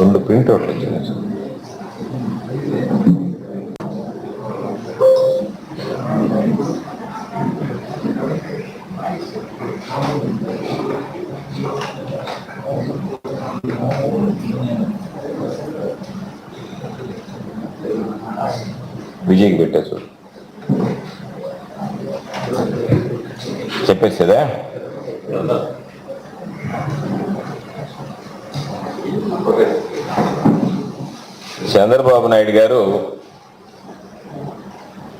రెండు ప్రింట్ అవుట్లు వచ్చినాయి సార్ విజయ్కి పెట్టా చూడు చెప్పేసేదా చంద్రబాబు నాయుడు గారు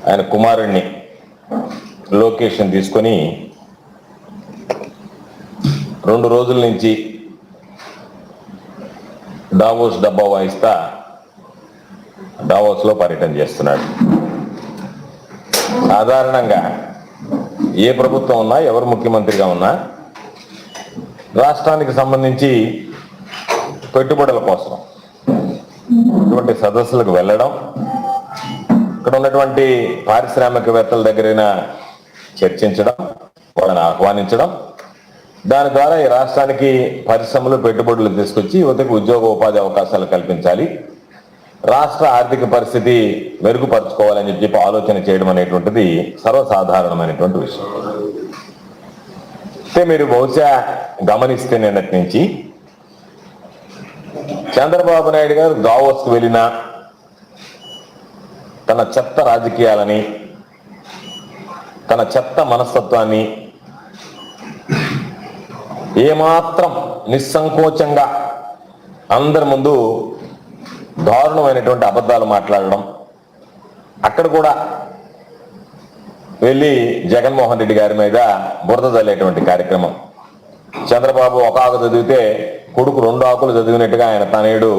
ఆయన కుమారుణ్ణి లొకేషన్ తీసుకొని రెండు రోజుల నుంచి డావోస్ డబ్బా వాయిస్తా డావోస్లో పర్యటన చేస్తున్నాడు. సాధారణంగా ఏ ప్రభుత్వం ఉన్నా ఎవరు ముఖ్యమంత్రిగా ఉన్నా రాష్ట్రానికి సంబంధించి పెట్టుబడుల కోసం సదస్సులకు వెళ్ళడం. ఇక్కడ ఉన్నటువంటి పారిశ్రామికవేత్తల దగ్గరైన చర్చించడం వాళ్ళని ఆహ్వానించడం. దాని ద్వారా ఈ రాష్ట్రానికి పరిశ్రమలు పెట్టుబడులు తీసుకొచ్చి యువతకు ఉద్యోగ ఉపాధి అవకాశాలు కల్పించాలి. రాష్ట్ర ఆర్థిక పరిస్థితి మెరుగుపరుచుకోవాలని చెప్పి ఆలోచన చేయడం అనేటువంటిది సర్వసాధారణమైనటువంటి విషయం. అయితే మీరు బహుశా గమనిస్తే నిన్నటి నుంచి చంద్రబాబు నాయుడు గారు దావోస్కు వెళ్ళిన తన చెత్త రాజకీయాలని తన చెత్త మనస్తత్వాన్ని ఏమాత్రం నిస్సంకోచంగా అందరి ముందు దారుణమైనటువంటి అబద్ధాలు మాట్లాడడం అక్కడ కూడా వెళ్ళి జగన్మోహన్ రెడ్డి గారి మీద బురద చల్లేటువంటి కార్యక్రమం. చంద్రబాబు ఒక ఆకు చదివితే కొడుకు రెండు ఆకులు చదివినట్టుగా ఆయన తనయుడు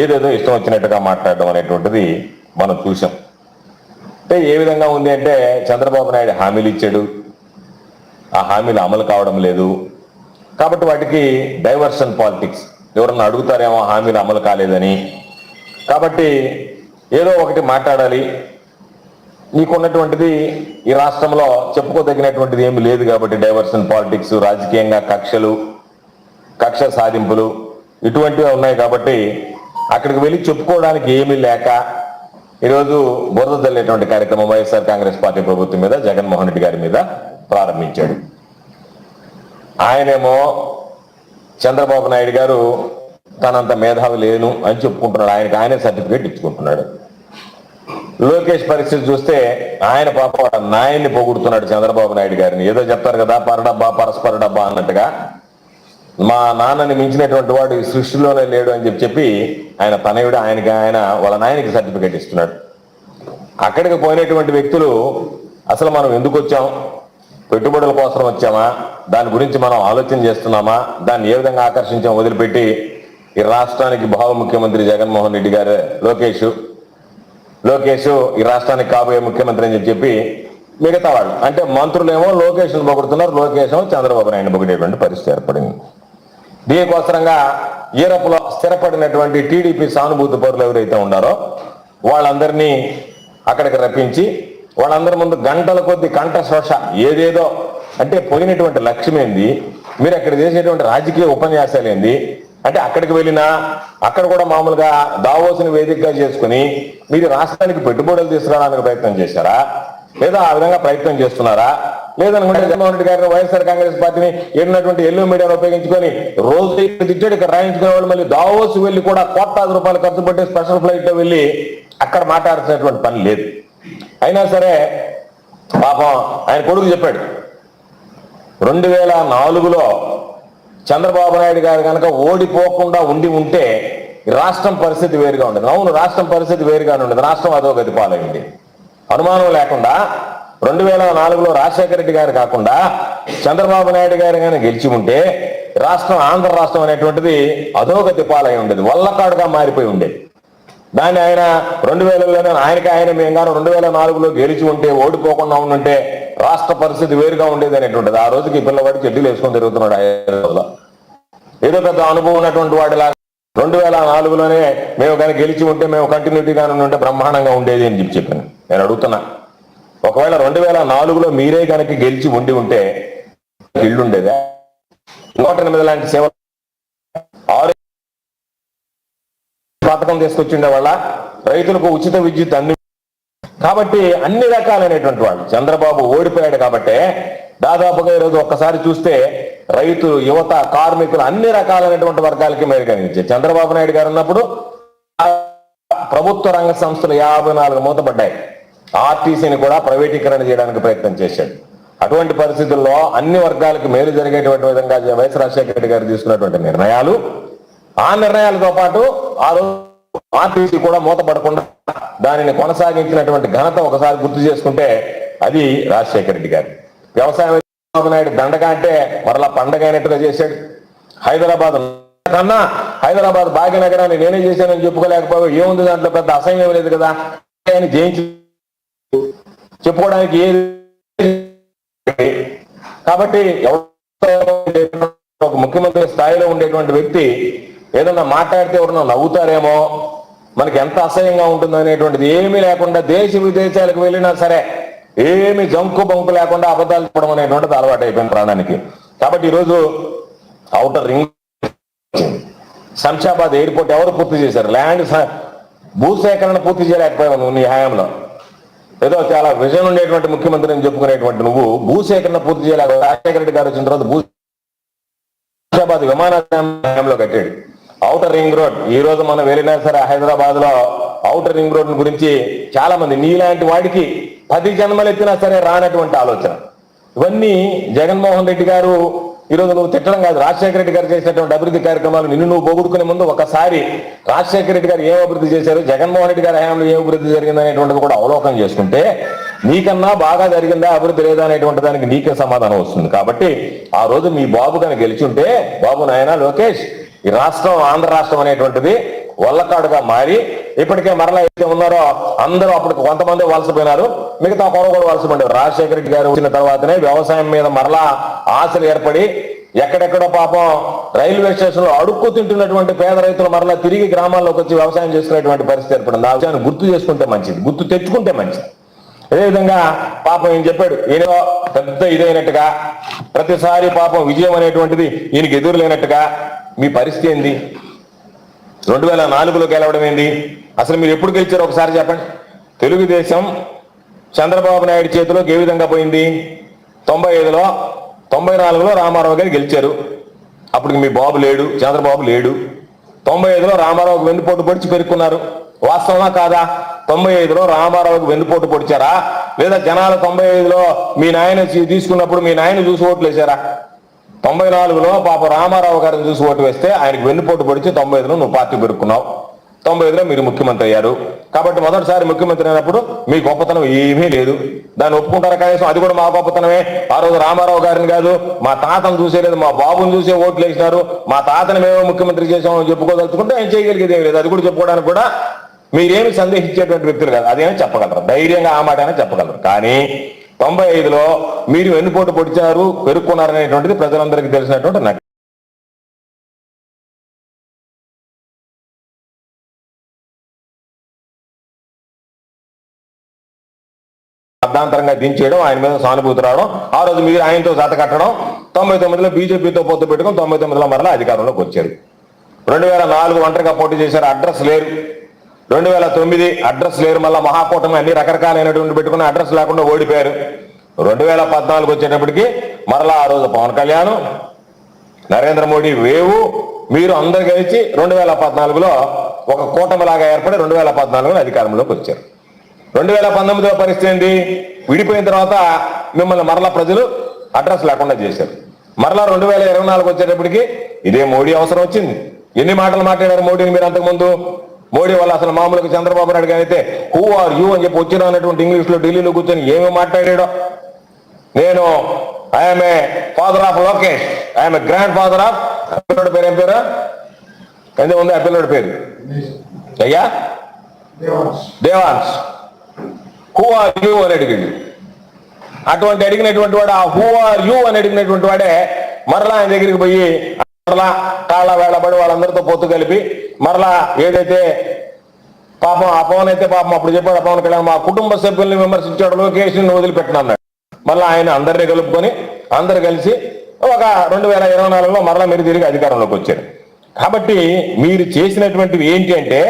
ఏదేదో ఇష్టం వచ్చినట్టుగా మాట్లాడడం అనేటువంటిది మనం చూసాం అంటే ఏ విధంగా ఉంది అంటే చంద్రబాబు నాయుడు హామీలు ఇచ్చాడు. ఆ హామీలు అమలు కావడం లేదు. కాబట్టి వాటికి డైవర్షన్ పాలిటిక్స్. ఎవరన్నా అడుగుతారేమో హామీలు అమలు కాలేదని. కాబట్టి ఏదో ఒకటి మాట్లాడాలి. నీకున్నటువంటిది ఈ రాష్ట్రంలో చెప్పుకోదగినటువంటిది ఏమి లేదు కాబట్టి డైవర్షన్ పాలిటిక్స్ రాజకీయంగా కక్షలు కక్ష సాధింపులు ఇటువంటివి ఉన్నాయి కాబట్టి అక్కడికి వెళ్ళి చెప్పుకోవడానికి ఏమీ లేక ఈరోజు బురద తల్లేటువంటి కార్యక్రమం వైఎస్ఆర్ కాంగ్రెస్ పార్టీ ప్రభుత్వం మీద జగన్మోహన్ రెడ్డి గారి మీద ప్రారంభించాడు. ఆయనేమో చంద్రబాబు నాయుడు గారు తనంత మేధావి లేను అని చెప్పుకుంటున్నాడు. ఆయనకి ఆయనే సర్టిఫికేట్ ఇచ్చుకుంటున్నాడు. లోకేష్ పరిస్థితి చూస్తే ఆయన పాప నాయన్ని పొగుడుతున్నాడు చంద్రబాబు నాయుడు గారిని. ఏదో చెప్తారు కదా పరడబ్బా పరస్పర డబ్బా అన్నట్టుగా. మా నాన్నని మించినటువంటి వాడు ఈ సృష్టిలోనే లేడు అని చెప్పి చెప్పి ఆయన తనయుడు ఆయనకి ఆయన వాళ్ళ నాయనకి సర్టిఫికేట్ ఇస్తున్నాడు. అక్కడికి పోయినటువంటి వ్యక్తులు అసలు మనం ఎందుకు వచ్చాం? పెట్టుబడుల కోసం వచ్చామా? దాని గురించి మనం ఆలోచన చేస్తున్నామా? దాన్ని ఏ విధంగా ఆకర్షించాం? వదిలిపెట్టి ఈ రాష్ట్రానికి భావ ముఖ్యమంత్రి జగన్మోహన్ రెడ్డి గారు లోకేష్. లోకేష్ ఈ రాష్ట్రానికి కాబోయే ముఖ్యమంత్రి అని చెప్పి మిగతా వాళ్ళు. అంటే మంత్రులేమో లోకేష్ పొగుడుతున్నారు లోకేష్ చంద్రబాబు నాయుడు పొగిడేటువంటి పరిస్థితి ఏర్పడింది. దీనికోసరంగా యూరప్లో స్థిరపడినటువంటి టీడీపీ సానుభూతి పరులు ఎవరైతే ఉన్నారో వాళ్ళందరినీ అక్కడికి రప్పించి వాళ్ళందరి ముందు గంటల కొద్ది కంఠశోష ఏదేదో అంటే పోయినటువంటి లక్ష్యం ఏంది? మీరు అక్కడ చేసేటువంటి రాజకీయ ఉపన్యాసాలు ఏంది? అంటే అక్కడికి వెళ్ళినా అక్కడ కూడా మామూలుగా దావోసుని వేదికగా చేసుకుని మీరు రాష్ట్రానికి పెట్టుబడులు తీసుకురావడానికి ప్రయత్నం చేశారా? లేదా ఆ విధంగా ప్రయత్నం చేస్తున్నారా? లేదనుకుంటే జగన్మోహన్ రెడ్డి గారిని వైఎస్ఆర్ కాంగ్రెస్ పార్టీని ఏడినటువంటి ఎల్లో మీడియాను ఉపయోగించుకొని రోజు ఇక్కడ తిట్టాడు ఇక్కడ రాయించుకునే వాళ్ళు మళ్ళీ దావోస్ వెళ్ళి కూడా కోట్లాది రూపాయలు ఖర్చు పెట్టి స్పెషల్ ఫ్లైట్లో వెళ్ళి అక్కడ మాట్లాడాల్సినటువంటి పని లేదు. అయినా సరే పాపం ఆయన కొడుకు చెప్పాడు రెండు వేల నాలుగులో చంద్రబాబు నాయుడు గారు కనుక ఓడిపోకుండా ఉండి ఉంటే రాష్ట్రం పరిస్థితి వేరుగా ఉండదు. అవును రాష్ట్రం పరిస్థితి వేరుగానే ఉండదు. రాష్ట్రం అదో గతి పాలైంది. అనుమానం లేకుండా రెండు వేల నాలుగులో రాజశేఖర రెడ్డి గారు కాకుండా చంద్రబాబు నాయుడు గారు కానీ గెలిచి ఉంటే రాష్ట్రం ఆంధ్ర రాష్ట్రం అనేటువంటిది అధోగతి పాలై ఉండేది వల్లకాడుగా మారిపోయి ఉండేది. దాన్ని ఆయన రెండు వేలలోనే ఆయనకి ఆయన మేము గాను రెండు వేల నాలుగులో గెలిచి ఉంటే ఓడిపోకుండా ఉండుంటే రాష్ట్ర పరిస్థితి వేరుగా ఉండేది అనేటువంటిది. ఆ రోజుకి పిల్లవాడి చెడ్డీలు వేసుకొని తిరుగుతున్నాడు హైదరాబాద్లో ఏదో పెద్ద అనుభవం ఉన్నటువంటి వాడిలా రెండు వేల నాలుగులోనే మేము కానీ గెలిచి ఉంటే మేము కంటిన్యూటీగానే ఉంటే బ్రహ్మాండంగా ఉండేది అని చెప్పి చెప్పాను. నేను అడుగుతున్నా. ఒకవేళ రెండు వేల నాలుగులో మీరే కనుక గెలిచి ఉండి ఉంటే ఇల్లు ఉండేదా నూట ఎనిమిది లాంటి సేవలు పథకం తీసుకొచ్చిండే వాళ్ళ రైతులకు ఉచిత విద్యుత్ అంది కాబట్టి అన్ని రకాలైనటువంటి వాళ్ళు చంద్రబాబు ఓడిపోయాడు కాబట్టి దాదాపుగా ఈరోజు ఒక్కసారి చూస్తే రైతులు యువత కార్మికులు అన్ని రకాలైనటువంటి వర్గాలకి మేలు చంద్రబాబు నాయుడు గారు ఉన్నప్పుడు ప్రభుత్వ రంగ సంస్థలు యాభై నాలుగు మూతపడ్డాయి. ఆర్టీసీని కూడా ప్రైవేటీకరణ చేయడానికి ప్రయత్నం చేశాడు. అటువంటి పరిస్థితుల్లో అన్ని వర్గాలకు మేలు జరిగేటువంటి విధంగా వైఎస్ రాజశేఖర రెడ్డి గారు తీసుకున్నటువంటి నిర్ణయాలు ఆ నిర్ణయాలతో పాటు ఆ రోజు ఆర్టీసీ కూడా మూతపడకుండా దానిని కొనసాగించినటువంటి ఘనత ఒకసారి గుర్తు చేసుకుంటే అది రాజశేఖర రెడ్డి గారు. వ్యవసాయం నాయుడు దండగా అంటే మరలా పండగ అయినట్టుగా చేశాడు. హైదరాబాద్ కన్నా హైదరాబాద్ భాగ్యనగరాన్ని నేనే చేశానని చెప్పుకోలేకపోయావు. ఏముంది దాంట్లో పెద్ద అసహ్యం లేదు కదా? అని జయించి చెప్పుకోవడానికి ఏది కాబట్టి ఒక ముఖ్యమంత్రి స్థాయిలో ఉండేటువంటి వ్యక్తి ఏదన్నా మాట్లాడితే ఎవరన్నా నవ్వుతారేమో మనకి ఎంత అసహ్యంగా ఉంటుందో అనేటువంటిది ఏమీ లేకుండా దేశ విదేశాలకు వెళ్ళినా సరే ఏమి జంకు బంకు లేకుండా అబద్ధాలు చెప్పడం అనేటువంటిది అలవాటు అయిపోయింది ప్రాణానికి. కాబట్టి ఈరోజు అవుటర్ రింగ్ శంషాబాద్ ఎయిర్పోర్ట్ ఎవరు పూర్తి చేశారు? ల్యాండ్ భూసేకరణ పూర్తి చేయలేకపోయావు నువ్వు నీ హయాంలో. ఏదో చాలా విజన్ ఉండేటువంటి ముఖ్యమంత్రి అని చెప్పుకునేటువంటి నువ్వు భూసేకరణ పూర్తి చేయలేక రాజశేఖర రెడ్డి గారు వచ్చిన తర్వాత భూ హైదరాబాద్ విమానాశ్రయంలో కట్టాడు. ఔటర్ రింగ్ రోడ్ ఈ రోజు మనం వెళ్ళినా సరే హైదరాబాద్లో ఔటర్ రింగ్ రోడ్ గురించి చాలా మంది నీలాంటి వాడికి పది జన్మలు ఎత్తినా సరే రానటువంటి ఆలోచన. ఇవన్నీ జగన్మోహన్ రెడ్డి గారు ఈరోజు నువ్వు తిట్టడం కాదు. రాజశేఖర రెడ్డి గారు చేసినటువంటి అభివృద్ధి కార్యక్రమాలు నిన్ను నువ్వు పోగొట్టుకునే ముందు ఒకసారి రాజశేఖర రెడ్డి గారు ఏం అభివృద్ధి చేశారు జగన్మోహన్ రెడ్డి గారి హయాంలో ఏం అభివృద్ధి జరిగిందనేటువంటిది కూడా అవలోకనం చేసుకుంటే నీకన్నా బాగా జరిగిందా అభివృద్ధి లేదా అనేటువంటి దానికి నీకే సమాధానం వస్తుంది. కాబట్టి ఆ రోజు మీ బాబు కనుక గెలిచుంటే బాబు నాయన లోకేష్ ఈ రాష్ట్రం ఆంధ్ర రాష్ట్రం అనేటువంటిది వల్లకాడుగా మారి ఇప్పటికే మరలా అయితే ఉన్నారో అందరూ అప్పుడు కొంతమంది వలసపోయినారు. మిగతా కొర కూడా వలసపోయారు రాజశేఖర రెడ్డి గారు వచ్చిన తర్వాతనే వ్యవసాయం మీద మరలా ఆశలు ఏర్పడి ఎక్కడెక్కడో పాపం రైల్వే స్టేషన్లో అడుక్కు తింటున్నటువంటి పేద రైతులు మరలా తిరిగి గ్రామాల్లోకి వచ్చి వ్యవసాయం చేసుకునేటువంటి పరిస్థితి ఏర్పడింది. ఆ విషయాన్ని గుర్తు చేసుకుంటే మంచిది. గుర్తు తెచ్చుకుంటే మంచిది. అదేవిధంగా పాపం ఈయన చెప్పాడు ఈయన పెద్ద ఇదైనట్టుగా ప్రతిసారి పాపం విజయం అనేటువంటిది ఈయనకి ఎదురు లేనట్టుగా మీ పరిస్థితి ఏంది? రెండు వేల నాలుగులో గెలవడం ఏంది? అసలు మీరు ఎప్పుడు గెలిచారు ఒకసారి చెప్పండి. తెలుగుదేశం చంద్రబాబు నాయుడు చేతిలోకి ఏ విధంగా పోయింది? తొంభై ఐదులో తొంభై నాలుగులో రామారావు గారు గెలిచారు. అప్పటికి మీ బాబు లేడు చంద్రబాబు లేడు. తొంభై ఐదులో రామారావుకి వెన్నుపోటు పొడిచి పెరుక్కున్నారు. వాస్తవమా కాదా? తొంభై ఐదులో రామారావుకి వెన్నుపోటు పొడిచారా? లేదా జనాలు తొంభై ఐదులో మీ నాయన తీసుకున్నప్పుడు మీ నాయన చూసి ఓట్లు వేశారా? తొంభై నాలుగులో పాప రామారావు గారిని చూసి ఓటు వేస్తే ఆయనకు వెన్నుపోటు పొడిచి తొంభై ఐదులో నువ్వు పార్టీ పెరుక్కున్నావు తొంభై ఐదులో మీరు ముఖ్యమంత్రి అయ్యారు. కాబట్టి మొదటిసారి ముఖ్యమంత్రి అయినప్పుడు మీ గొప్పతనం ఏమీ లేదు. దాన్ని ఒప్పుకుంటారా కనీసం? అది కూడా మా గొప్పతనమే. ఆ రోజు రామారావు గారిని కాదు మా తాతను చూసేలేదు మా బాబుని చూసే ఓట్లు వేసినారు. మా తాతని మేమే ముఖ్యమంత్రి చేసామని చెప్పుకోదలుచుకుంటే ఆయన చేయగలిగేది ఏం లేదు. అది కూడా చెప్పుకోవడానికి కూడా మీరేమి సందేహించేటువంటి వ్యక్తులు కాదు. అదేమీ చెప్పగలరు. ధైర్యంగా ఆ మాట అయినా చెప్పగలరు. కానీ తొంభై ఐదులో మీరు వెన్నుపోటు పొడిచారు పెరుక్కున్నారనేటువంటిది ప్రజలందరికీ తెలిసినటువంటి నటి. అర్ధాంతరంగా దించేయడం ఆయన మీద సానుభూతి రావడం ఆ రోజు మీరు ఆయనతో జత కట్టడం తొంభై తొమ్మిదిలో బీజేపీతో పొత్తు పెట్టుకుని తొంభై తొమ్మిదిలో మరలా అధికారంలోకి వచ్చారు. రెండు వేల నాలుగు ఒంటరిగా పోటీ చేశారు అడ్రస్ లేరు. రెండు వేల తొమ్మిది అడ్రస్ లేరు మళ్ళీ మహాకూటమి అన్ని రకరకాలైనటువంటి పెట్టుకుని అడ్రస్ లేకుండా ఓడిపోయారు. రెండు వేల పద్నాలుగు వచ్చేటప్పటికి మరలా ఆ రోజు పవన్ కళ్యాణ్ నరేంద్ర మోడీ వేవు మీరు అందరు కలిసి రెండు వేల పద్నాలుగులో ఒక కూటమిలాగా ఏర్పడి రెండు వేల పద్నాలుగులో అధికారంలోకి వచ్చారు. రెండు వేల పంతొమ్మిదిలో పరిస్థితి ఏంటి? విడిపోయిన తర్వాత మిమ్మల్ని మరలా ప్రజలు అడ్రస్ లేకుండా చేశారు. మరలా రెండు వేల ఇరవై నాలుగు వచ్చేటప్పటికి ఇదే మోడీ అవసరం వచ్చింది. ఎన్ని మాటలు మాట్లాడారు మోడీని మీరు అంతకుముందు? మోడీ వల్ల అసలు మామూలుగా చంద్రబాబు నాయుడు గారు అయితే హూ ఆర్ యూ అని చెప్పి వచ్చిన అన్నటువంటి ఇంగ్లీష్లో ఢిల్లీలో కూర్చొని ఏమి మాట్లాడాడో? నేను I'm a father of Lokesh I'm a grandfather of పిల్లడి పేరు ఏం పేరు? ఎంత ఉంది ఆ పిల్లడి పేరు? అయ్యా? దేవాన్స్ హూ ఆర్ యూ అని అడిగింది. అటువంటి అడిగినటువంటి వాడు ఆ హూ ఆర్ యూ అని అడిగినటువంటి వాడే మరలా ఆయన దగ్గరికి పోయి మరలా కాళ్ళ వేళబడి వాళ్ళందరితో పొత్తు కలిపి మరలా ఏదైతే పాపం ఆ అయితే పాపం అప్పుడు చెప్పాడు ఆ పవన్ కళ్యాణ్ మా కుటుంబ సభ్యుల్ని విమర్శించాడు లోకేష్ని వదిలిపెట్టిన అన్నాడు మళ్ళీ ఆయన అందరినీ కలుపుకొని అందరు కలిసి ఒక రెండు వేల ఇరవై నాలుగులో మరలా మీరు తిరిగి అధికారంలోకి వచ్చారు. కాబట్టి మీరు చేసినటువంటివి ఏంటి అంటే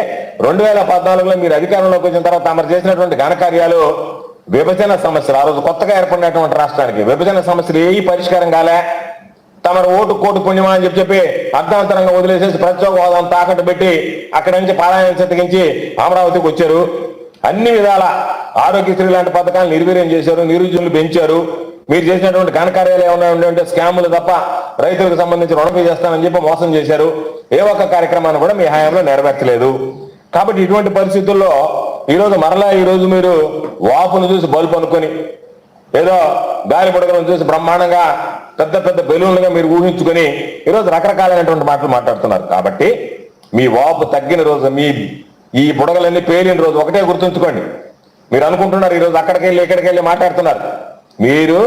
రెండు వేల పద్నాలుగులో మీరు అధికారంలోకి వచ్చిన తర్వాత తమరు చేసినటువంటి ఘనకార్యాలు విభజన సమస్యలు ఆ రోజు కొత్తగా ఏర్పడినటువంటి రాష్ట్రానికి విభజన సమస్యలు ఏ పరిష్కారం కాలే? తమ ఓటు కోటు పుణ్యమా అని చెప్పి చెప్పి అర్థవంతరంగా వదిలేసేసి ప్రత్యేక తాకట్టు పెట్టి అక్కడి నుంచి పారాయణ చెత్తగించి అమరావతికి వచ్చారు. అన్ని విధాల ఆరోగ్యశ్రీ లాంటి పథకాలు నిర్వీర్యం చేశారు నిరుద్యోగులు పెంచారు. మీరు చేసినటువంటి ఘనకార్యాలు ఏమైనా ఉండే స్కాములు తప్ప రైతులకు సంబంధించి రుణపే చేస్తానని చెప్పి మోసం చేశారు. ఏ ఒక్క కార్యక్రమాన్ని కూడా మీ హయాంలో నెరవేర్చలేదు. కాబట్టి ఇటువంటి పరిస్థితుల్లో ఈరోజు మరలా ఈ రోజు మీరు వాపును చూసి బల్బు అనుకొని ఏదో గాలి బుడగలను చూసి బ్రహ్మాండంగా పెద్ద పెద్ద బెలూన్లుగా మీరు ఊహించుకొని ఈరోజు రకరకాలైనటువంటి మాటలు మాట్లాడుతున్నారు. కాబట్టి మీ వాపు తగ్గిన రోజు మీ ఈ బుడగలన్నీ పేలిన రోజు ఒకటే గుర్తుంచుకోండి. మీరు అనుకుంటున్నారు ఈరోజు అక్కడికి వెళ్ళి ఇక్కడికి వెళ్ళి మాట్లాడుతున్నారు. మీరు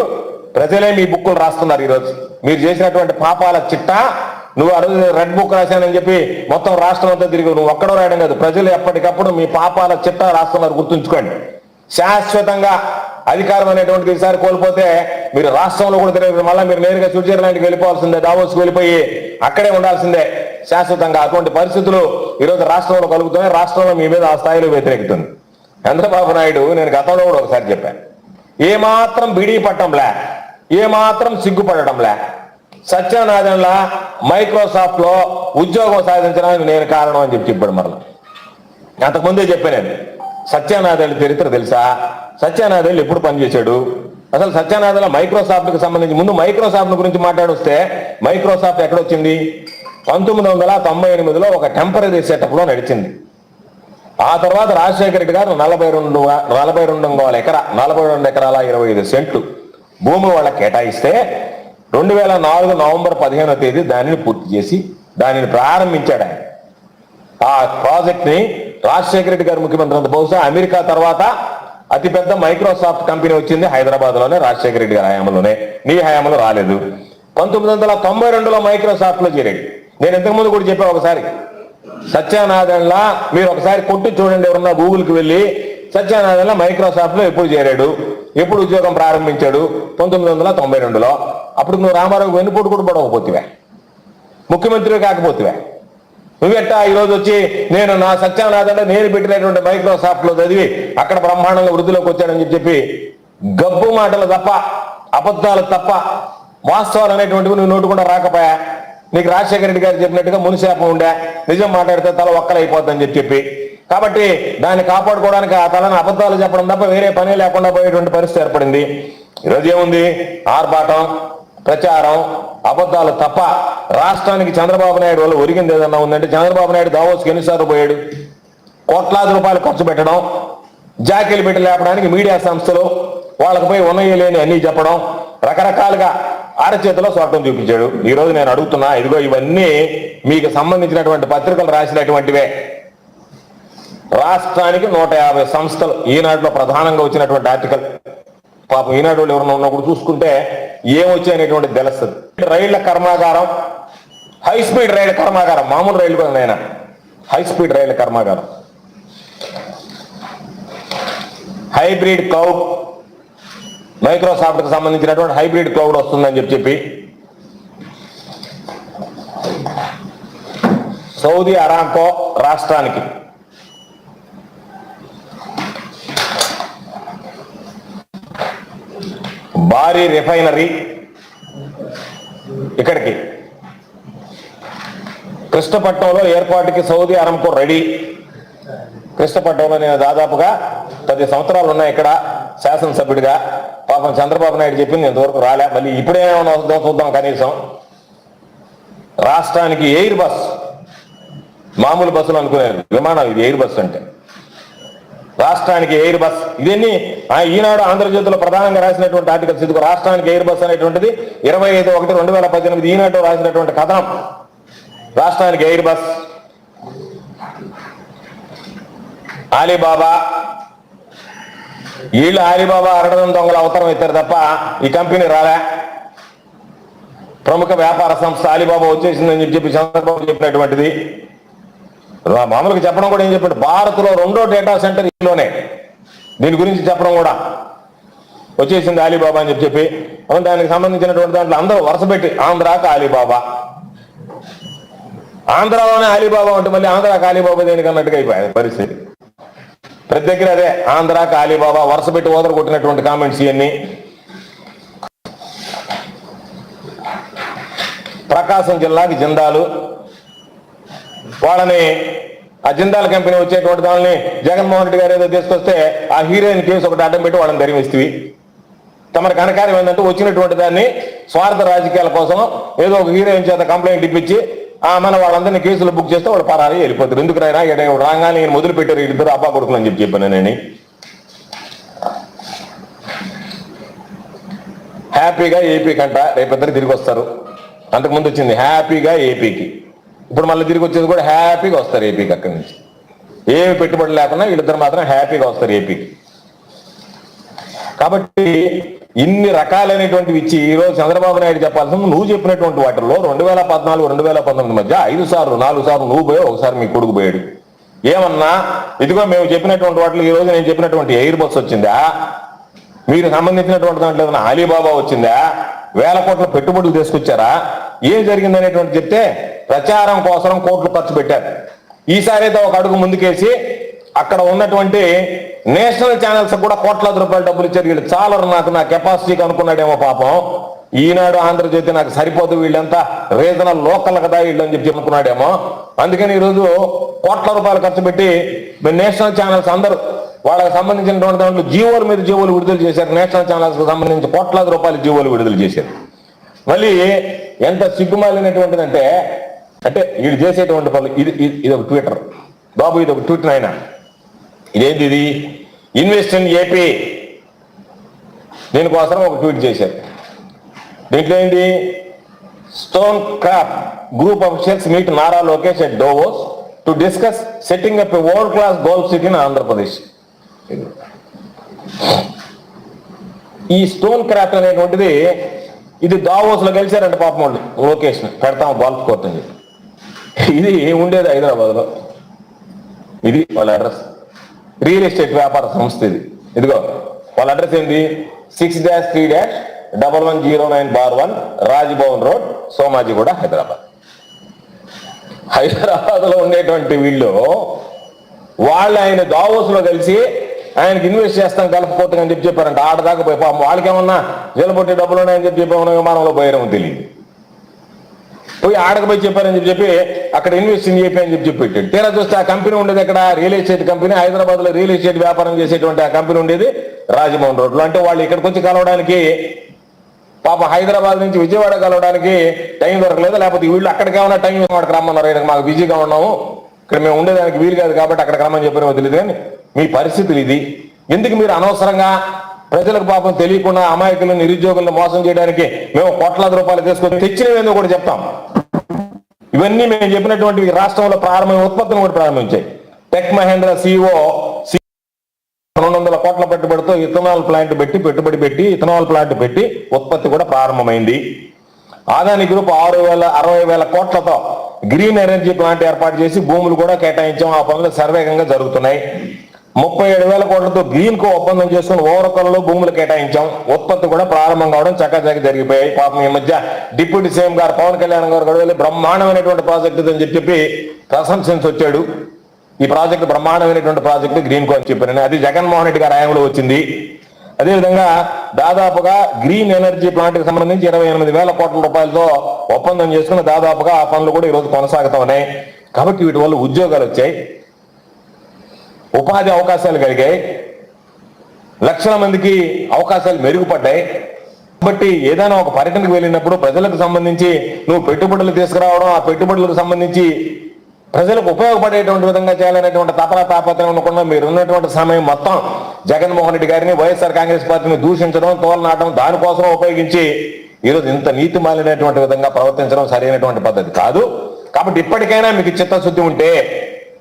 ప్రజలే మీ బుక్కులు రాస్తున్నారు ఈరోజు. మీరు చేసినటువంటి పాపాల చిట్టా నువ్వు ఆ రోజు రెడ్ బుక్ రాశానని చెప్పి మొత్తం రాష్ట్రం అంతా తిరిగి నువ్వు ఒక్కడో రాయడం కాదు. ప్రజలు ఎప్పటికప్పుడు మీ పాపాల చిట్టా రాస్తున్నారు గుర్తుంచుకోండి. శాశ్వతంగా అధికారం అనేటువంటిది ఈసారి కోల్పోతే మీరు రాష్ట్రంలో కూడా తిరగదు మళ్ళీ మీరు నేరుగా స్విట్జర్లాండ్కి వెళ్ళిపోవాల్సిందే దావోస్కి వెళ్ళిపోయి అక్కడే ఉండాల్సిందే. శాశ్వతంగా అటువంటి పరిస్థితులు ఈరోజు రాష్ట్రంలో కలుగుతున్నాయి. రాష్ట్రంలో మీ మీద ఆ స్థాయిలో వ్యతిరేకుతుంది. చంద్రబాబు నాయుడు నేను గతంలో కూడా ఒకసారి చెప్పాను. ఏమాత్రం బిడీ పట్టంలే ఏమాత్రం సిగ్గుపడటంలే సత్యనారాయణలా మైక్రోసాఫ్ట్లో ఉద్యోగం సాధించడానికి నేను కారణం అని చెప్పి చెప్పాడు మరలా. అంతకుముందే చెప్పాను నేను. సత్యనాథేళ్ళ చరిత్ర తెలుసా? సత్యనాథేళ్ళు ఎప్పుడు పనిచేశాడు? అసలు సత్యనాథేళ్ళ మైక్రోసాఫ్ట్కి సంబంధించి ముందు మైక్రోసాఫ్ట్ గురించి మాట్లాడొస్తే మైక్రోసాఫ్ట్ ఎక్కడొచ్చింది? పంతొమ్మిది వందల తొంభై ఎనిమిదిలో ఒక టెంపరీ సెటప్లో నడిచింది. ఆ తర్వాత రాజశేఖర రెడ్డి గారు నలభై రెండు నలభై రెండు వందల ఎకరా నలభై రెండు ఎకరాల ఇరవై ఐదు సెంట్లు భూమి వాళ్ళకి కేటాయిస్తే రెండు వేల నాలుగు నవంబర్ పదిహేనో తేదీ దానిని పూర్తి చేసి దానిని ప్రారంభించాడు ఆయన. ఆ ప్రాజెక్ట్ని రాజశేఖర రెడ్డి గారు ముఖ్యమంత్రి అంత బహుశా అమెరికా తర్వాత అతిపెద్ద మైక్రోసాఫ్ట్ కంపెనీ వచ్చింది హైదరాబాద్లోనే రాజశేఖర రెడ్డి గారి హయాంలోనే. నీ హయాంలో రాలేదు. పంతొమ్మిది వందల తొంభై రెండులో మైక్రోసాఫ్ట్లో చేరాడు. నేను ఇంతకుముందు కూడా చెప్పాను ఒకసారి. సత్యనారాయణలా మీరు ఒకసారి కొట్టి చూడండి ఎవరన్నా గూగుల్కి వెళ్ళి సత్యనారాయణ మైక్రోసాఫ్ట్లో ఎప్పుడు చేరాడు ఎప్పుడు ఉద్యోగం ప్రారంభించాడు పంతొమ్మిది వందల తొంభై రెండులో. అప్పుడు నువ్వు రామారావు వెన్నుపోటు కూడా పడవపోతివే ముఖ్యమంత్రి కాకపోతివే. నువ్వెట్టా ఈరోజు వచ్చి నేను నా సత్యానాథంలో నేను పెట్టినటువంటి మైక్రోసాఫ్ట్లో చదివి అక్కడ బ్రహ్మాండంగా వృద్ధిలోకి వచ్చాడని చెప్పి గబ్బు మాటలు తప్ప అబద్ధాలు తప్ప వాస్తవాలు అనేటువంటివి నువ్వు నోటుకుండా రాకపోయా? నీకు రాజశేఖర రెడ్డి గారు చెప్పినట్టుగా మునిశాపం ఉండే నిజం మాట్లాడితే తల ఒక్కలైపోద్దని చెప్పి చెప్పి. కాబట్టి దాన్ని కాపాడుకోవడానికి ఆ తలని అబద్ధాలు చెప్పడం తప్ప వేరే పని లేకుండా పోయేటువంటి పరిస్థితి ఏర్పడింది. ఈరోజు ఏముంది? ఆర్భాటం. ప్రచారం అబద్ధాలు తప్ప రాష్ట్రానికి చంద్రబాబు నాయుడు వల్ల ఒరిగింది ఏదన్నా ఉందంటే చంద్రబాబు నాయుడు దావోస్కి ఎన్నిసార్లు పోయాడు? కోట్లాది రూపాయలు ఖర్చు పెట్టడం జాకీలు పెట్టి లేపడానికి మీడియా సంస్థలు వాళ్ళకి పోయి ఉన్నాయో లేని అన్ని చెప్పడం రకరకాలుగా అరచేతిలో స్వర్గం చూపించాడు. ఈ రోజు నేను అడుగుతున్నా ఇదిగో ఇవన్నీ మీకు సంబంధించినటువంటి పత్రికలు రాసినటువంటివే. రాష్ట్రానికి నూట యాభై సంస్థలు ఈనాటిలో ప్రధానంగా వచ్చినటువంటి ఆర్టికల్. పాపం ఈనాడు వాళ్ళు ఎవరైనా ఉన్నప్పుడు చూసుకుంటే ఏమొచ్చాయనేటువంటి తెలుస్తుంది రైళ్ళ కర్మాగారం హై స్పీడ్ రైలు కర్మాగారం మామూలు రైలు కూడా నాయన హై స్పీడ్ రైలు కర్మాగారం. హైబ్రిడ్ క్లౌడ్ మైక్రోసాఫ్ట్కి సంబంధించినటువంటి హైబ్రిడ్ క్లౌడ్ వస్తుందని చెప్పి చెప్పి. సౌదీ అరాంకో రాష్ట్రానికి భారీ రిఫైనరీ ఇక్కడికి. కృష్ణపట్నంలో ఏర్పాటుకి సౌదీ అరంకో రెడీ. కృష్ణపట్నంలో నేను దాదాపుగా పది సంవత్సరాలు ఉన్నాయి ఇక్కడ శాసనసభ్యుడిగా. పాపం చంద్రబాబు నాయుడు చెప్పింది ఇంతవరకు రాలే. మళ్ళీ ఇప్పుడేమైనా వద్దాం చూద్దాం కనీసం. రాష్ట్రానికి ఎయిర్ బస్ మామూలు బస్సులు అనుకునేది విమానం ఇది ఎయిర్ బస్ అంటే. రాష్ట్రానికి ఎయిర్ బస్. ఇవన్నీ ఆ ఈనాడు ఆంధ్రజ్యోతిలో ప్రధానంగా రాసినటువంటి ఆర్టికల్స్ ఇది రాష్ట్రానికి ఎయిర్ బస్ అనేటువంటిది ఇరవై ఐదు ఒకటి రెండు వేల పద్దెనిమిది ఈనాడు రాసినటువంటి కథనం. రాష్ట్రానికి ఎయిర్ బస్. ఆలీబాబా. వీళ్ళు ఆలీబాబా అరడదం దొంగలు అవతరం ఎత్తారు తప్ప ఈ కంపెనీ రాలే. ప్రముఖ వ్యాపార సంస్థ ఆలీబాబా వచ్చేసిందని చెప్పి చంద్రబాబు చెప్పినటువంటిది. మామూలుగా చెప్పడం కూడా ఏం చెప్పాడు? భారత్లో రెండో డేటా సెంటర్ ఈలోనే దీని గురించి చెప్పడం కూడా. వచ్చేసింది అలీబాబా అని చెప్పి చెప్పి. దానికి సంబంధించినటువంటి దాంట్లో అందరూ వరుస పెట్టి ఆంధ్రాకి అలీబాబా. ఆంధ్రాలోనే అలీబాబా ఉంటే మళ్ళీ ఆంధ్రాకు అలీబాబా దేనికి అన్నట్టుగా అయిపోయింది పరిస్థితి. ప్రతి దగ్గర అదే ఆంధ్రాకు అలీబాబా వరుస పెట్టి ఓదర కొట్టినటువంటి కామెంట్స్ ఇవన్నీ. ప్రకాశం జిల్లాకి జిందాలు. వాళ్ళని ఆ జిందాల్ కంపెనీ వచ్చేటువంటి దానిని జగన్మోహన్ రెడ్డి గారు ఏదో తీసుకొస్తే ఆ హీరోయిన్ కేసు ఒకటి అడ్డం పెట్టి వాళ్ళని ధరిమిస్తుంది తమకు కనకారం ఏంటంటే వచ్చినటువంటి దాన్ని స్వార్థ రాజకీయాల కోసం ఏదో ఒక హీరోయిన్ చేత కంప్లైంట్ ఇప్పించి ఆ మన వాళ్ళందరినీ కేసులు బుక్ చేస్తే వాళ్ళు పరాలి వెళ్ళిపోతారు. ఎందుకు రైనా రాగానే నేను మొదలు పెట్టారు ఇద్దరు అబ్బా కొడుకులు అని చెప్పి చెప్పాను నేను హ్యాపీగా ఏపీకి అంట. రేపిద్దరు తిరిగి వస్తారు. అంతకుముందు వచ్చింది హ్యాపీగా ఏపీకి. ఇప్పుడు మళ్ళీ తిరిగి వచ్చేది కూడా హ్యాపీగా వస్తారు ఏపీకి అక్కడి నుంచి. ఏమి పెట్టుబడి లేకుండా వీళ్ళిద్దరు మాత్రం హ్యాపీగా వస్తారు ఏపీకి. కాబట్టి ఇన్ని రకాలైనటువంటివి ఇచ్చి ఈరోజు చంద్రబాబు నాయుడు చెప్పాల్సిన నువ్వు చెప్పినటువంటి వాటిల్లో రెండు వేల పద్నాలుగు రెండు వేల పంతొమ్మిది మధ్య ఐదు సార్లు నాలుగు సార్లు నువ్వు పోయావు ఒకసారి మీ కొడుకు పోయాడు. ఏమన్నా? ఇదిగో మేము చెప్పినటువంటి వాటిలో ఈ రోజు నేను చెప్పినటువంటి ఎయిర్ బస్ వచ్చిందా? మీరు సంబంధించినటువంటి దాంట్లో ఏదైనా అలీబాబా వచ్చిందా? వేల కోట్ల పెట్టుబడులు తీసుకొచ్చారా? ఏం జరిగింది అనేటువంటి చెప్తే ప్రచారం కోసం కోట్లు ఖర్చు పెట్టారు. ఈసారి అయితే ఒక అడుగు ముందుకేసి అక్కడ ఉన్నటువంటి నేషనల్ ఛానల్స్ కూడా కోట్లాది రూపాయల డబ్బులు ఇచ్చారు. వీళ్ళు చాలరు నాకు నా కెపాసిటీకి అనుకున్నాడేమో పాపం. ఈనాడు ఆంధ్రజ్యోతి నాకు సరిపోదు వీళ్ళంతా రీజనల్ లోకల్ కదా వీళ్ళు అని చెప్పి అనుకున్నాడేమో అందుకని ఈరోజు కోట్ల రూపాయలు ఖర్చు పెట్టి నేషనల్ ఛానల్స్ అందరూ వాళ్ళకి సంబంధించినటువంటి దాంట్లో జీవోల మీద జీవోలు విడుదల చేశారు. నేషనల్ ఛానల్స్ సంబంధించి కోట్లాది రూపాయలు జీవోలు విడుదల చేశారు. మళ్ళీ ఎంత సిగ్గుమాలినటువంటిదంటే అంటే వీడు చేసేటువంటి పనులు ఇది ఇది- ఇది ఒక ట్విట్టర్ బాబు ఇది ఒక ట్విట్టర్ ఆయన. ఇదేంటి ఇది? ఇన్వెస్ట్ ఇన్ ఏపీ దీనికోసం ఒక ట్వీట్ చేశారు. దీంట్లో ఏంటి? Stone craft group officials meet Nara Lokesh at Davos to discuss setting up a world class golf city in Andhra Pradesh ఈ స్టోన్ క్రాఫ్ట్ అనేటువంటిది ఇది దావోస్లో గెలిచారంట పాపం వాళ్ళు. లోకేష్ని పెడతాం బాల్ కోర్ట్ అని చెప్పి. ఇది ఉండేది హైదరాబాద్లో. ఇది వాళ్ళ అడ్రస్. రియల్ ఎస్టేట్ వ్యాపార సంస్థ ఇది. ఇదిగో వాళ్ళ అడ్రస్ ఏంది? Six dash three dash double one zero nine bar one Raj Bhavan road Somajiguda Hyderabad. హైదరాబాద్లో ఉండేటువంటి వీళ్ళు వాళ్ళు ఆయన దావోస్లో కలిసి ఆయనకి ఇన్వెస్ట్ చేస్తాం కలుపుకోవటం అని చెప్పి చెప్పారంట. ఆడదాకా పోయి పాపం వాళ్ళకేమన్నా నిలబొట్టే డబ్బులు ఉన్నాయని చెప్పి చెప్పి విమానంలో పోయారేమో తెలియదు. పోయి ఆడకు పోయి చెప్పారని చెప్పి చెప్పి అక్కడ ఇన్వెస్ట్ ఇన్ చెప్పి అని చెప్పి చెప్పి పెట్టాడు. తీరా చూస్తే ఆ కంపెనీ ఉండేది ఇక్కడ రియల్ ఎస్టేట్ కంపెనీ హైదరాబాద్లో రియల్ ఎస్టేట్ వ్యాపారం చేసేటువంటి ఆ కంపెనీ ఉండేది రాజమోహన్ రోడ్లో. అంటే వాళ్ళు ఇక్కడికి వచ్చి కలవడానికి పాపం హైదరాబాద్ నుంచి విజయవాడ కలవడానికి టైం దొరకలేదు? లేకపోతే వీళ్ళు అక్కడికి టైం వాడికి రమ్మన్నారు. మాకు బిజీగా ఉన్నాము. ఇక్కడ మేము ఉండేదానికి వీలు కాదు కాబట్టి అక్కడికి రమ్మని చెప్పారేమో తెలియదు కానీ మీ పరిస్థితులు ఇది. ఎందుకు మీరు అనవసరంగా ప్రజలకు పాపం తెలియకుండా అమాయకులను నిరుద్యోగులను మోసం చేయడానికి మేము కోట్లాది రూపాయలు తీసుకొని తెచ్చినవేందో కూడా చెప్తాం. ఇవన్నీ మేము చెప్పినటువంటి రాష్ట్రంలో ప్రారంభమైన ఉత్పత్తులు కూడా ప్రారంభించాయి. టెక్ మహేంద్ర సిఇఓ రెండు వందల కోట్ల పెట్టుబడితో ఇథనాల్ ప్లాంట్ పెట్టి పెట్టుబడి పెట్టి ఇథనాల్ ప్లాంట్ పెట్టి ఉత్పత్తి కూడా ప్రారంభమైంది. ఆదాని గ్రూప్ ఆరు వేల అరవై వేల కోట్లతో గ్రీన్ ఎనర్జీ ప్లాంట్ ఏర్పాటు చేసి భూములు కూడా కేటాయించాం. ఆ పనులు సర్వేగంగా జరుగుతున్నాయి. ముప్పై ఏడు వేల కోట్లతో గ్రీన్ కో ఒప్పందం చేసుకుని ఓరకల్లో భూములు కేటాయించాం. ఉత్పత్తి కూడా ప్రారంభం కావడం చక్కచక్క జరిగిపోయాయి. పాపం ఈ మధ్య డిప్యూటీ సీఎం గారు పవన్ కళ్యాణ్ గారు కూడా బ్రహ్మాండమైనటువంటి ప్రాజెక్ట్ అని చెప్పి చెప్పి ప్రశంసించి వచ్చాడు. ఈ ప్రాజెక్ట్ బ్రహ్మాండమైనటువంటి ప్రాజెక్ట్ గ్రీన్ కో అని చెప్పాను అది జగన్మోహన్ రెడ్డి గారి హయాంలో వచ్చింది. అదేవిధంగా దాదాపుగా గ్రీన్ ఎనర్జీ ప్లాంట్కి సంబంధించి ఇరవై ఎనిమిది వేల కోట్ల రూపాయలతో ఒప్పందం చేసుకుని దాదాపుగా ఆ పనులు కూడా ఈరోజు కొనసాగుతా ఉన్నాయి. కాబట్టి వీటి వల్ల ఉద్యోగాలు వచ్చాయి. ఉపాధి అవకాశాలు కలిగాయి. లక్షల మందికి అవకాశాలు మెరుగుపడ్డాయి. కాబట్టి ఏదైనా ఒక పర్యటనకు వెళ్ళినప్పుడు ప్రజలకు సంబంధించి నువ్వు పెట్టుబడులు తీసుకురావడం ఆ పెట్టుబడులకు సంబంధించి ప్రజలకు ఉపయోగపడేటువంటి విధంగా చేయాలనేటువంటి తపన తాపత్రం ఉండకుండా మీరు ఉన్నటువంటి సమయం మొత్తం జగన్మోహన్ రెడ్డి గారిని వైఎస్ఆర్ కాంగ్రెస్ పార్టీని దూషించడం తోలనాటం దానికోసం ఉపయోగించి ఈరోజు ఇంత నీతి మాలినటువంటి విధంగా ప్రవర్తించడం సరైనటువంటి పద్ధతి కాదు. కాబట్టి ఇప్పటికైనా మీకు చిత్తశుద్ధి ఉంటే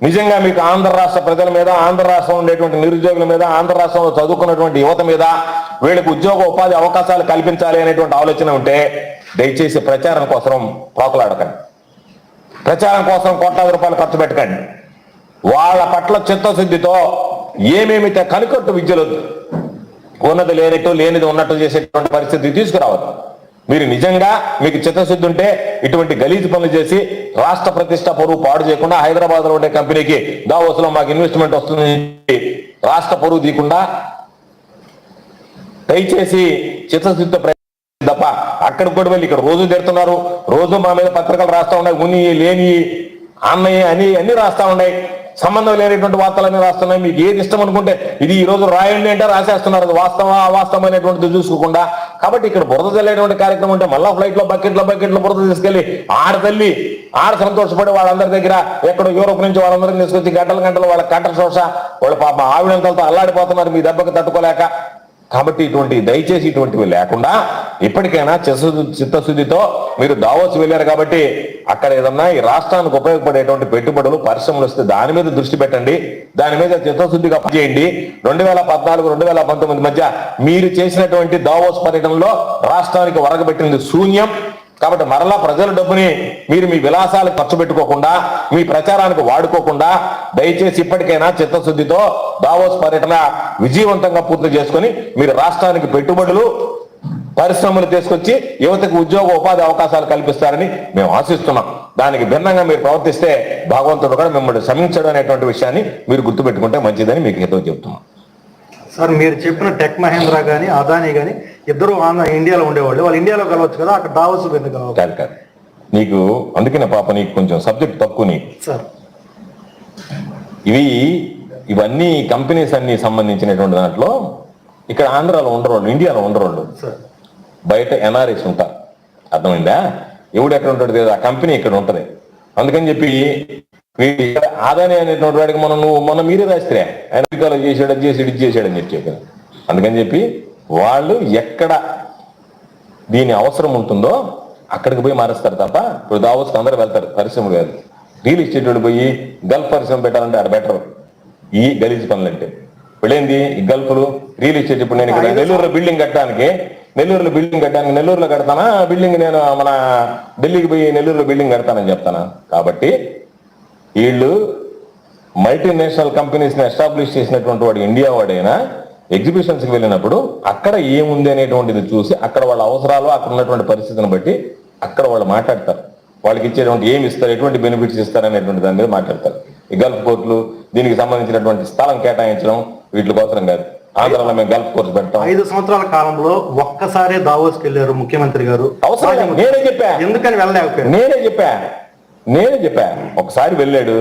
నిజంగా మీకు ఆంధ్ర రాష్ట్ర ప్రజల మీద ఆంధ్ర రాష్ట్రంలో ఉండేటువంటి నిరుద్యోగుల మీద ఆంధ్ర రాష్ట్రంలో చదువుకున్నటువంటి యువత మీద వీళ్ళకి ఉద్యోగ ఉపాధి అవకాశాలు కల్పించాలి అనేటువంటి ఆలోచన ఉంటే దయచేసి ప్రచారం కోసం పోకలాడకండి. ప్రచారం కోసం కోట్లాది రూపాయలు ఖర్చు పెట్టకండి. వాళ్ళ పట్ల చిత్తశుద్ధితో ఏమేమితే కనుకొట్టు విద్యలు ఉన్నది లేనట్టు లేనిది ఉన్నట్టు చేసేటువంటి పరిస్థితి తీసుకురావద్దు. మీరు నిజంగా మీకు చిత్తశుద్ధి ఉంటే ఇటువంటి గలీజు పనులు చేసి రాష్ట్ర ప్రతిష్ట పరువు పాడు చేయకుండా హైదరాబాద్లో ఉండే కంపెనీకి దావోస్లో మాకు ఇన్వెస్ట్మెంట్ వస్తుందని రాష్ట్ర పొరుగు తీయకుండా దయచేసి చిత్తశుద్ధి ప్రయత్నం తప్ప అక్కడ కూడా వెళ్ళి ఇక్కడ రోజు తిడుతున్నారు. రోజు మా మీద పత్రికలు రాస్తా ఉన్నాయి. ఉన్ని లేని అన్నయ్య అని అన్ని రాస్తా ఉన్నాయి. సంబంధం లేనటువంటి వార్తలన్నీ రాస్తున్నాయి. మీకు ఏది ఇష్టం అనుకుంటే ఇది ఈ రోజు రాయండి అంటే రాసేస్తున్నారు. అది వాస్తవం అవాస్తవం అనేటువంటిది చూసుకోకుండా. కాబట్టి ఇక్కడ బురద చల్లేటువంటి కార్యక్రమం ఉంటే మళ్ళా ఫ్లైట్లో బకెట్లో బకెట్లో బురద తీసుకెళ్ళి ఆడ తల్లి ఆడ సంతోషపడి వాళ్ళందరి దగ్గర ఎక్కడ యూరోప్ నుంచి వాళ్ళందరినీ తీసుకొచ్చి గంటల గంటలు వాళ్ళ కంట శోష వాళ్ళ పాప ఆవిడంతలతో అల్లాడిపోతున్నారు. మీ దెబ్బకి తట్టుకోలేక కాబట్టి ఇటువంటి దయచేసి ఇటువంటివి లేకుండా ఇప్పటికైనా చిత్తశుద్ధి చిత్తశుద్ధితో మీరు దావోస్ వెళ్ళారు కాబట్టి అక్కడ ఏదన్నా ఈ రాష్ట్రానికి ఉపయోగపడేటువంటి పెట్టుబడులు పరిశ్రమలు వస్తే దాని మీద దృష్టి పెట్టండి. దాని మీద చిత్తశుద్ధిగా పనిచేయండి. రెండు వేల పద్నాలుగు రెండు వేల పంతొమ్మిది మధ్య మీరు చేసినటువంటి దావోస్ పర్యటనలో రాష్ట్రానికి వరగబెట్టింది శూన్యం. కాబట్టి మరలా ప్రజల డబ్బుని మీరు మీ విలాసాలకు ఖర్చు పెట్టుకోకుండా మీ ప్రచారానికి వాడుకోకుండా దయచేసి ఇప్పటికైనా చిత్తశుద్ధితో దావోస్ పర్యటన విజయవంతంగా పూర్తి చేసుకొని మీరు రాష్ట్రానికి పెట్టుబడులు పరిశ్రమలు తీసుకొచ్చి యువతకు ఉద్యోగ ఉపాధి అవకాశాలు కల్పిస్తారని మేము ఆశిస్తున్నాం. దానికి భిన్నంగా మీరు ప్రవర్తిస్తే భగవంతుడు కూడా మిమ్మల్ని శ్రమించడం అనేటువంటి విషయాన్ని మీరు గుర్తుపెట్టుకుంటే మంచిదని మీకు హితవు చెప్తున్నాం సార్ మీరు చెప్పిన టెక్ మహేంద్ర కానీ అదానీ కానీ ఇద్దరు ఇండియాలో ఉండేవాళ్ళు. వాళ్ళు ఇండియాలో కలవచ్చు కదా అక్కడ దావోస్ ఎందుకు కాదు కాదు నీకు అందుకనే పాప నీకు కొంచెం సబ్జెక్ట్ తక్కువ నీకు. ఇవి ఇవన్నీ కంపెనీస్ అన్ని సంబంధించినటువంటి దాంట్లో ఇక్కడ ఆంధ్రాలో ఉండరు ఇండియాలో ఉండరు వాళ్ళు సార్. బయట ఎన్ఆర్ఎస్ ఉంటారు అర్థమైందా? ఎవడు ఎక్కడ ఉంటాడు తెలియదు ఆ కంపెనీ ఇక్కడ ఉంటది. అందుకని చెప్పి ఆదాని అనేటువంటి వాడికి మనం నువ్వు మొన్న మీరే రాస్తే ఆయన అమెరికాలో చేసాడు అది చేసాడు ఇది చేసాడు అని చెప్పి అందుకని చెప్పి వాళ్ళు ఎక్కడ దీని అవసరం ఉంటుందో అక్కడికి పోయి మారుస్తారు తప్ప ఇప్పుడు దావోస్కి అందరూ వెళ్తారు. పరిశ్రమ కాదు రియల్ ఎస్టేట్ పోయి గల్ఫ్ పరిశ్రమ పెట్టాలంటే ఆడ బెటర్. ఈ గలీజ్ పనులు అంటే ఇప్పుడేంది ఈ గల్ఫ్లు రియల్ ఎస్టేట్ ఇప్పుడు నేను ఇక్కడ నెల్లూరులో బిల్డింగ్ కట్టడానికి నెల్లూరులో బిల్డింగ్ కట్టడానికి నెల్లూరులో కడతానా? బిల్డింగ్ నేను మన ఢిల్లీకి పోయి నెల్లూరులో బిల్డింగ్ కడతానని చెప్తానా? కాబట్టి వీళ్ళు మల్టీనేషనల్ కంపెనీస్ని ఎస్టాబ్లిష్ చేసినటువంటి వాడు ఇండియా వాడైనా ఎగ్జిబిషన్స్కి వెళ్ళినప్పుడు అక్కడ ఏముంది అనేటువంటిది చూసి అక్కడ వాళ్ళ అవసరాలు అక్కడ ఉన్నటువంటి పరిస్థితిని బట్టి అక్కడ వాళ్ళు మాట్లాడతారు. వాళ్ళకి ఇచ్చేటువంటి ఏమి ఇస్తారు ఎటువంటి బెనిఫిట్స్ ఇస్తారు అనేటువంటి దాని మీద మాట్లాడతారు. ఈ గల్ఫ్ కోర్టులు దీనికి సంబంధించినటువంటి స్థలం కేటాయించడం వీటి కోసరం కాదు. ఆంధ్రాలో మేము గల్ఫ్ కోర్టు పెడతాం. ఐదు సంవత్సరాల కాలంలో ఒక్కసారే దావోస్కి వెళ్ళారు ముఖ్యమంత్రి గారు. అవసరం. నేనే చెప్పా. ఎందుకని వెళ్ళలేకపోయారు? నేనే చెప్పా. నేనే చెప్పా. ఒకసారి వెళ్ళాడు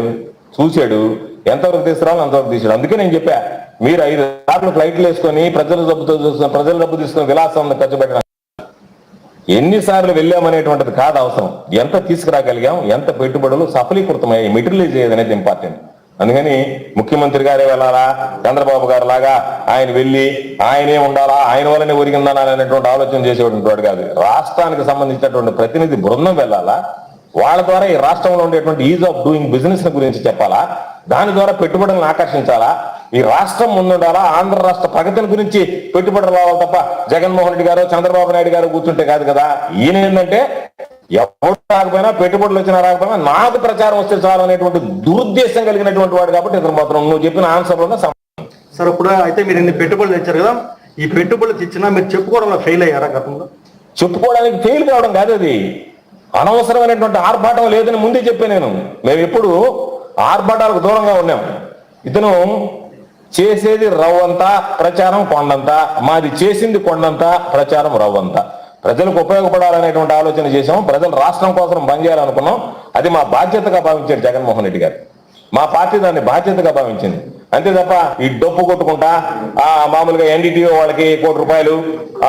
చూశాడు ఎంతవరకు తీసుకురావాలి అంతవరకు తీసుకురా అందుకే నేను చెప్పా మీరు ఐదు సార్లు ఫ్లైట్లు వేసుకొని ప్రజల డబ్బుతో చూసుకొని ప్రజల డబ్బు తీసుకున్న విలాసం ఖర్చు పెట్టడం. ఎన్నిసార్లు వెళ్ళామనేటువంటిది కాదు అవసరం. ఎంత తీసుకురాగలిగాం ఎంత పెట్టుబడులు సఫలీకృతమయ్యాయి మెటీరియలైజ్ అయ్యేది అనేది ఇంపార్టెంట్ అందుకని ముఖ్యమంత్రి గారే వెళ్ళాలా చంద్రబాబు గారు లాగా ఆయన వెళ్ళి ఆయనే ఉండాలా ఆయన వల్లనే ఒరిగిందనా అనేటువంటి ఆలోచన చేసేటువంటి వాడు కాదు. రాష్ట్రానికి సంబంధించినటువంటి ప్రతినిధి బృందం వెళ్ళాలా వాళ్ళ ద్వారా ఈ రాష్ట్రంలో ఉండేటువంటి ఈజ్ ఆఫ్ డూయింగ్ బిజినెస్ గురించి చెప్పాలా? దాని ద్వారా పెట్టుబడులను ఆకర్షించాలా? ఈ రాష్ట్రం ముందుండాలా? ఆంధ్ర రాష్ట్ర ప్రగతిని గురించి పెట్టుబడులు రావాలి తప్ప జగన్మోహన్ రెడ్డి గారు చంద్రబాబు నాయుడు గారు కూర్చుంటే కాదు కదా. ఈయన ఏంటంటే ఎవరు రాకపోయినా పెట్టుబడులు వచ్చినా రాకపోయినా నాకు ప్రచారం వస్తే చాలు అనేటువంటి దురుద్దేశం కలిగినటువంటి వాడు కాబట్టి ఇతను మాత్రం నువ్వు చెప్పిన ఆన్సర్లోనే సమాధానం. సార్ ఇప్పుడు అయితే మీరు ఇన్ని పెట్టుబడులు తెచ్చారు కదా ఈ పెట్టుబడులు తెచ్చినా మీరు చెప్పుకోవడంలో ఫెయిల్ అయ్యారా గతంలో? చెప్పుకోవడానికి ఫెయిల్ కావడం కాదు అది. అనవసరమైనటువంటి ఆర్భాటం లేదని ముందే చెప్పాను నేను. మేము ఎప్పుడు ఆర్భాటాలకు దూరంగా ఉన్నాం. ఇతను చేసేది రవ్వంతా ప్రచారం కొండంతా మాది చేసింది కొండంతా ప్రచారం రవ్వంతా. ప్రజలకు ఉపయోగపడాలనేటువంటి ఆలోచన చేసాం ప్రజలు రాష్ట్రం కోసం పనిచేయాలనుకున్నాం అది మా బాధ్యతగా భావించాడు జగన్మోహన్ రెడ్డి గారు. మా పార్టీ దాన్ని బాధ్యతగా భావించింది. అంతే తప్ప ఈ డప్పు కొట్టుకుంటా ఆ మామూలుగా ఎన్డీటీవీ వాళ్ళకి కోటి రూపాయలు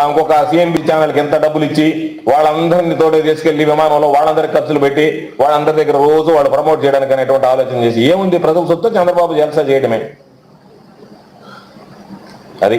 ఇంకొక సిఎన్బి ఛానల్కి ఎంత డబ్బులు ఇచ్చి వాళ్ళందరినీ తోడే తీసుకెళ్ళి విమానంలో వాళ్ళందరికి ఖర్చులు పెట్టి వాళ్ళందరి దగ్గర రోజు వాళ్ళు ప్రమోట్ చేయడానికి అనేటువంటి ఆలోచన చేసి ఏముంది ప్రజల సొత్తు చంద్రబాబు జలసా చేయడమే అది.